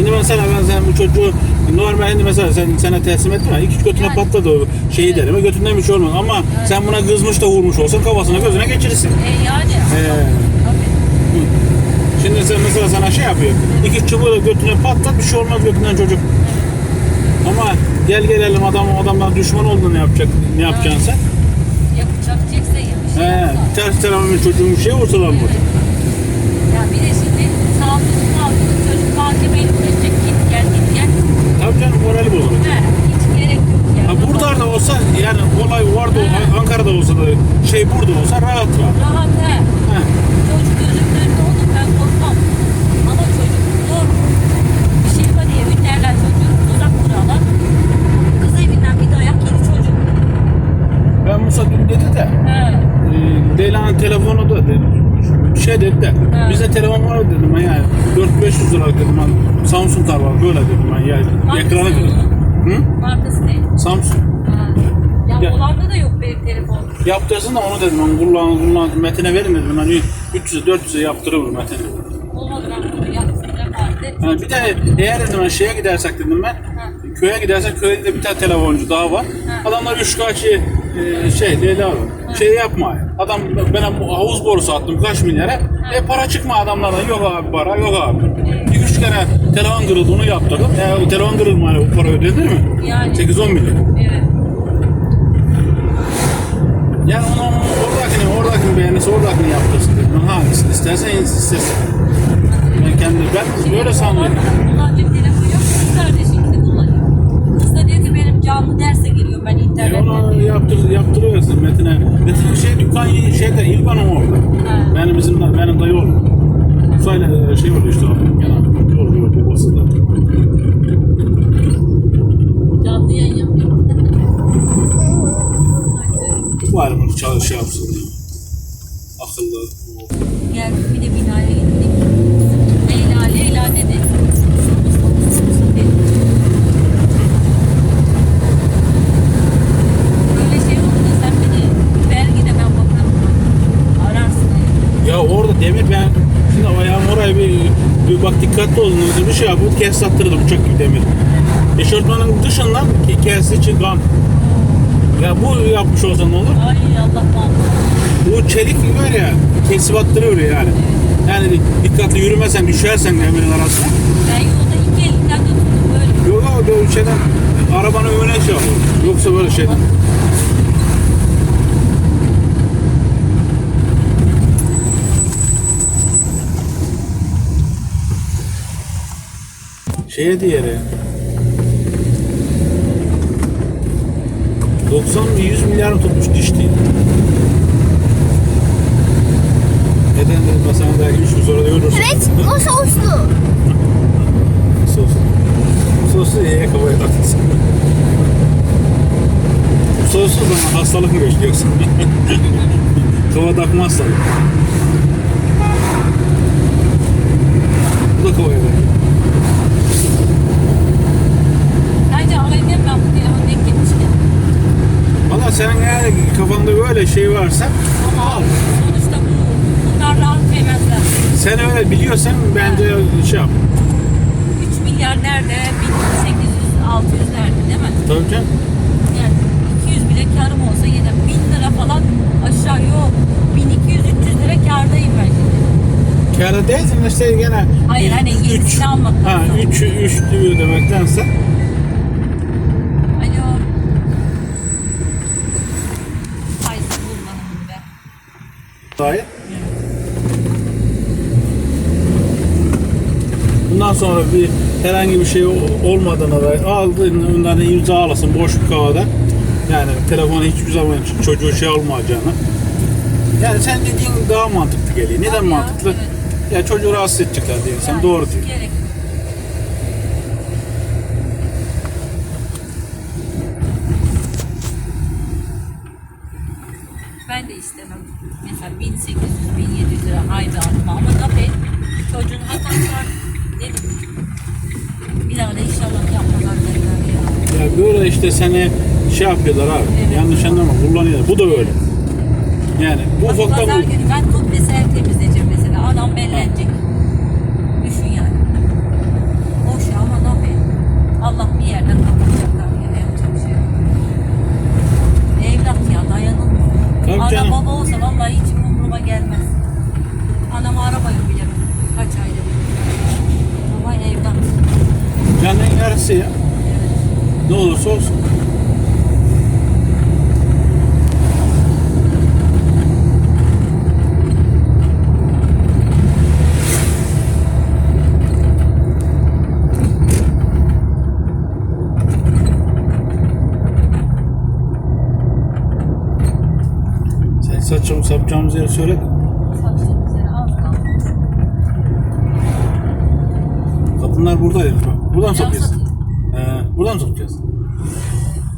Şimdi mesela ben sen bu çocuğu normalde mesela sen sana teslim ettin ya ilk üç götüne Yani. patladı o şeyi derim. ve Götünden bir şey olmaz ama sen buna kızmış da vurmuş olsan kafasına gözüne geçirirsin. E yani. Ee. Tabii. Şimdi sen mesela sana şey yapıyor. İki çubuğuyla götüne patlat bir şey olmaz götünden çocuk. Ama gel gelelim adam adamdan düşman olduğunu yapacak ne yapacaksın sen? Yapacak çekse ya. bir şey He, yapsa. ters çocuğun bir şey vursalar mı? Ya bir de şimdi sağlıklı sağlıklı çocuk mahkemeyle uğraşacak. Git gel git gel. Tabii canım morali bozulur. He, hiç gerek yok ya. Ha, burada da olsa yani olay orada Ankara'da olsa da şey burada olsa rahat rahat. Rahat he. He. Çocuk gözümün önünde olur ben korkmam. Ama çocuk zor. Bir şey var diye ünlerler çocuğu uzak durarlar. Kız evinden bir dayak yedi çocuk. Ben Musa dün dedi de He. e, Leyla'nın telefonu da dedi, şey dedi de He. bize telefon var dedim ben yani 4-500 lira dedim ben Samsung var böyle dedim ben ya Hangisi ekranı dedim. Hı? Markası ne? Samsung. Ha. Ya, Ya- Hollanda da yok benim telefon. Yaptırsın da onu dedim ben kullan kullan Metin'e verin dedim ben 300 400'e yaptırır Metin'e. Olmadı ben bunu yaptıracağım halde. Yani bir de eğer dedim ben şeye gidersek dedim ben köye gidersek köyde de bir tane telefoncu daha var. Adamlar üç kaç e, şey Leyla abi. Şey yapma. Adam ben havuz borusu attım kaç milyara. E para çıkma adamlardan. Yok abi para yok abi. Üç kere telefon kırıldı onu yaptırdım. E, o telefon kırıldı hani o para ödenir mi? Yani. 8-10 milyon. Evet. Yani onu oradakini, oradakini beğenirse oradakini yaptırsın dedim. Hangisini istersen istersen. Ben kendim, ben böyle sanmıyorum. Kullanacak telefon yok. Kız kardeşinkini kullanıyor. Kız da diyor ki benim canlı derse giriyor ben E internetten. onu yaptır, yaptırıyorsun Metin'e. Metin şey dükkan şeyde İlkan'ın orada. Benim bizim benim dayı oğlum. Sayla şey oluyor işte abi. Genel oluyor babası da. Canlı yayın yapıyor. Var mı çalış yapsın diye. Akıllı. Geldik bir de binaya gittik. Leyla Leyla dedi. Dedi. Böyle şey oldu da sen beni vergide ben bakarım. Ararsın. dedi. Ya orada demir ben şimdi ayağım oraya bir, bir bak dikkatli olun dedim, bir şey yapıp kes sattırdı uçak gibi demir. Eşortmanın dışından kes için kan. Ya bu yapmış olsa ne olur? Ay Allah mahvoldu. Bu çelik var ya kesip attırıyor yani. Yani dikkatli yürümesen düşersen demirin arasına. Ben yolda iki elinden de tuttum böyle. Yok böyle şeyden arabanın önüne şey yapıyor. Yoksa böyle şeyden. Şeye diğeri. 90 mı 100 milyar tutmuş dişti. Neden dedim ben sana belki şu sonra da görürsün. Evet, o soslu. Sos. Sosu iyi kafaya takılsın. Sossuz zaman hastalık mı geçiyorsun? Kafa takma hastalık. Bu da kafaya takıyor. Bence alayım ben bu telefonu denk gitmişken. Valla senin yani kafanda böyle şey varsa Ama al. sonuçta bu, bunlar rahat yemezler. Sen öyle biliyorsan bence şey yap. 3 milyar nerede? 1800, 600 nerede değil mi? Tabii canım. Yani 200 bile karım olsa yine 1000 lira falan aşağı yok. 1200-300 lira kardayım ben şimdi. Kârda değilsin işte gene. Hayır, hani üç- yenisini almak Ha lazım. 3 3 diyor demektense. Hayır. Bundan sonra bir herhangi bir şey olmadığına da aldığın ondan imza alasın boş bir kağıda. Yani telefonu hiçbir zaman çocuğu şey olmayacağını. Yani sen dediğin daha mantıklı geliyor. Neden Tabii ya, mantıklı? evet. Ya çocuğu rahatsız edecekler diye. Sen Yani doğru hiç diyor. Gerek. istemem. Mesela 1800-1700 lira haydi alma ama tabii çocuğun hatası var. Ne bileyim. Bir arada inşallah yapmalar derler ya. Ya böyle işte seni şey yapıyorlar abi. Evet. Yanlış anlama kullanıyorlar. Bu da böyle. Yani bu Bak, ufaktan pazar günü ben komplesi ev temizleyeceğim mesela. Adam bellenecek. Düşün yani. Boş ya ama ne Allah bir yerden kapatacak. Ana baba olsa vallahi hiç umuruma gelmez. Anam arabayı bile kaç ayda bir. Babayla evden. Canın yarısı ya. Evet. Ne olursa olsun. Sen saçımı sapacağımız yeri söyle de. Üzeri az kaldı. Kadınlar buradaydı. Buradan mı Cam sokacağız? satıyor. He, buradan mı sokacağız?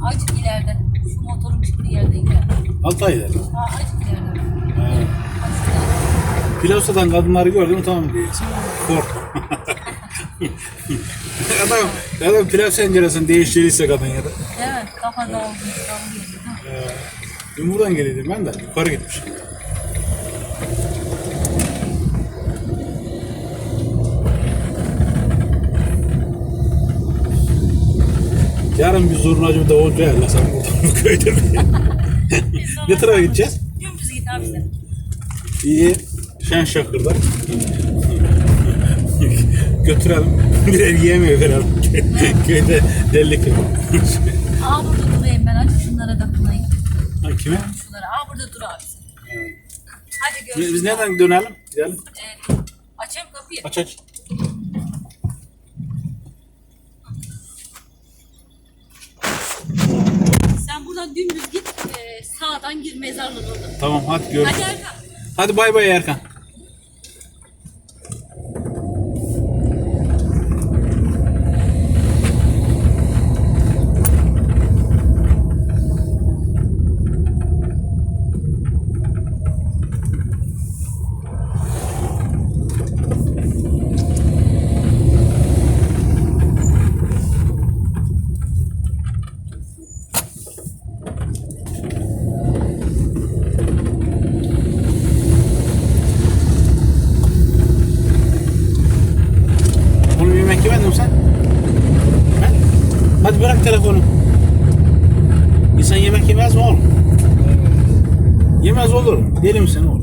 Azıcık ileride. Şu motorun çıktığı yerde ileride. Altı aylar. Ha azıcık ileride. He. Aslında Pilav satan kadınları gördüm tamam diyeceksin. Korkma. adam, adam pilav senceresini değiştirirse kadın ya da. Evet kafada olmuş. Dün buradan geliydim ben de yukarı gitmişim. Yarın bir zurnacı bir davulcu ayarlasam buradan bu köyde mi? ne tarafa gideceğiz? Dümdüz git abi sen. İyi. Şen şakırda. Götürelim. Birer yemeği verelim. Köyde delilik yok. Aa burada durayım ben. Hadi şunlara dokunayım. Ha, Kime? Şunlara. Aa burada dur abi sen. Hadi görüşürüz. biz nereden dönelim? Gidelim. Evet. Açayım kapıyı. Aç aç. Sen buradan dümdüz git. e, sağdan gir mezarlığın orada. Tamam hadi görüşürüz. Hadi Erkan. Hadi bay bay Erkan. Oğlum yemek yemedin mi sen? He? Bırak telefonu. İnsan yemek yemez mi oğlum? Yemez olur. Deli misin oğlum?